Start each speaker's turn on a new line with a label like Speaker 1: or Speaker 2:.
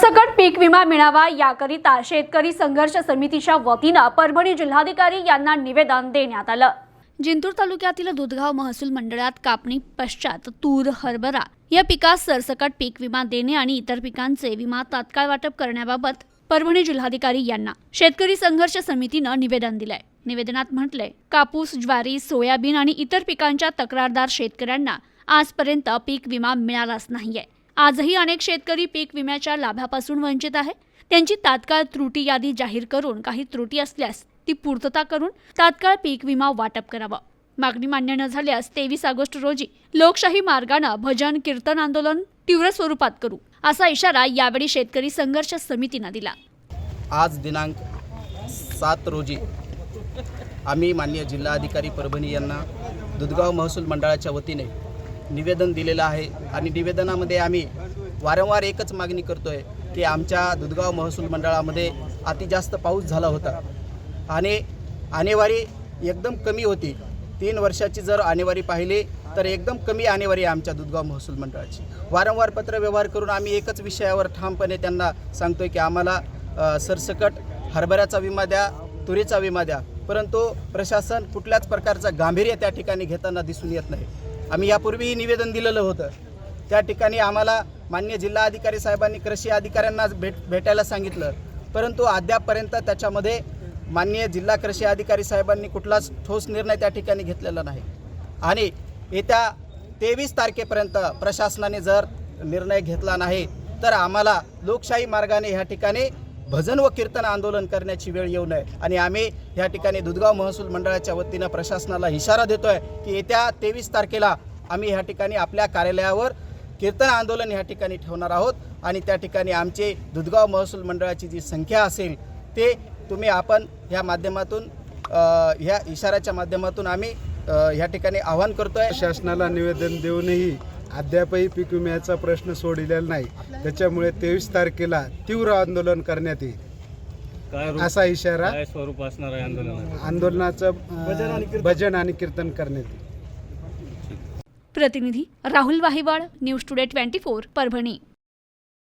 Speaker 1: सरसकट पीक विमा मिळावा याकरिता शेतकरी संघर्ष समितीच्या वतीनं परभणी जिल्हाधिकारी यांना निवेदन देण्यात आलं. जिंतूर तालुक्यातील दुधगाव महसूल मंडळात कापणी पश्चात तूर हरभरा या पिकास सरसकट पीक विमा देणे आणि इतर पिकांचे विमा तात्काळ वाटप करण्याबाबत परभणी जिल्हाधिकारी यांना शेतकरी संघर्ष समितीनं निवेदन दिलंय. निवेदनात म्हटलंय कापूस ज्वारी सोयाबीन आणि इतर पिकांच्या तक्रारदार शेतकऱ्यांना आजपर्यंत पीक विमा मिळालाच नाहीये. आजही अनेक शेतकरी पीक विम्याच्या लाभापासून वंचित आहे. त्यांची तात्काळ त्रुटी यादी जाहीर करून काही त्रुटी असल्यास ती पूर्तता करून तात्काळ पीक विमा वाटप करावा. मागणी मान्य न झाल्यास तेवीस ऑगस्ट रोजी लोकशाही मार्गानं भजन कीर्तन आंदोलन तीव्र स्वरूपात करू असा इशारा यावेळी शेतकरी संघर्ष समितीनं दिला.
Speaker 2: आज दिनांक सात रोजी आम्ही माननीय जिल्हाधिकारी परभणी यांना दुधगाव महसूल मंडळाच्या वतीने निवेदन दिलेलं आहे. आणि निवेदनामध्ये आम्ही वारंवार एकच मागणी करतो आहे की आमच्या दुधगाव महसूल मंडळामध्ये अति जास्त पाऊस झाला होता. आणि आणेवारी एकदम कमी होती. तीन वर्षाची जर आणेवारी पाहिली तर एकदम कमी आणेवारी आहे आमच्या दुधगाव महसूल मंडळाची. वारंवार पत्रव्यवहार करून आम्ही एकच विषयावर ठामपणे त्यांना सांगतोय की आम्हाला सरसकट हरभऱ्याचा विमा द्या तुरीचा विमा द्या. परंतु प्रशासन कुठल्याच प्रकारचं गांभीर्य त्या ठिकाणी घेताना दिसून येत नाही. आम्ही यापूर्वीही निवेदन दिलेलं होतं. त्या ठिकाणी आम्हाला मान्य जिल्हा अधिकारी साहेबांनी कृषी अधिकाऱ्यांना भेट भेटायला सांगितलं. परंतु अद्यापपर्यंत त्याच्यामध्ये मान्य जिल्हा कृषी अधिकारी साहेबांनी कुठलाच ठोस निर्णय त्या ठिकाणी घेतलेला नाही. आणि येत्या तेवीस तारखेपर्यंत प्रशासनाने जर निर्णय घेतला नाही तर आम्हाला लोकशाही मार्गाने ह्या ठिकाणी भजन व कीर्तन आंदोलन करण्याची वेळ येऊ नये. आणि आम्ही ह्या ठिकाणी दुधगाव महसूल मंडळाच्या वतीनं प्रशासनाला इशारा देतोय की येत्या तेवीस तारखेला आम्ही ह्या ठिकाणी आपल्या कार्यालयावर कीर्तन आंदोलन ह्या ठिकाणी ठेवणार आहोत. आणि त्या ठिकाणी आमचे दुधगाव महसूल मंडळाची जी संख्या असेल ते तुम्ही आपण ह्या माध्यमातून ह्या इशाऱ्याच्या माध्यमातून आम्ही ह्या ठिकाणी आवाहन करतोय.
Speaker 3: शासनाला निवेदन देऊनही अद्यापही पीक विम्याचा प्रश्न सोडलेला नाही. त्याच्यामुळे तेवीस तारखेला तीव्र आंदोलन करण्यात येईल.
Speaker 4: काय रूप-
Speaker 3: असा इशारा
Speaker 4: काय स्वरूप असणार आहे आंदोलनाचं?
Speaker 3: आंदोलनाचं अं, भजन आणि कीर्तन करण्यात येईल.
Speaker 1: प्रतिनिधी Rahul Wahiwad news today twenty four Parbhani.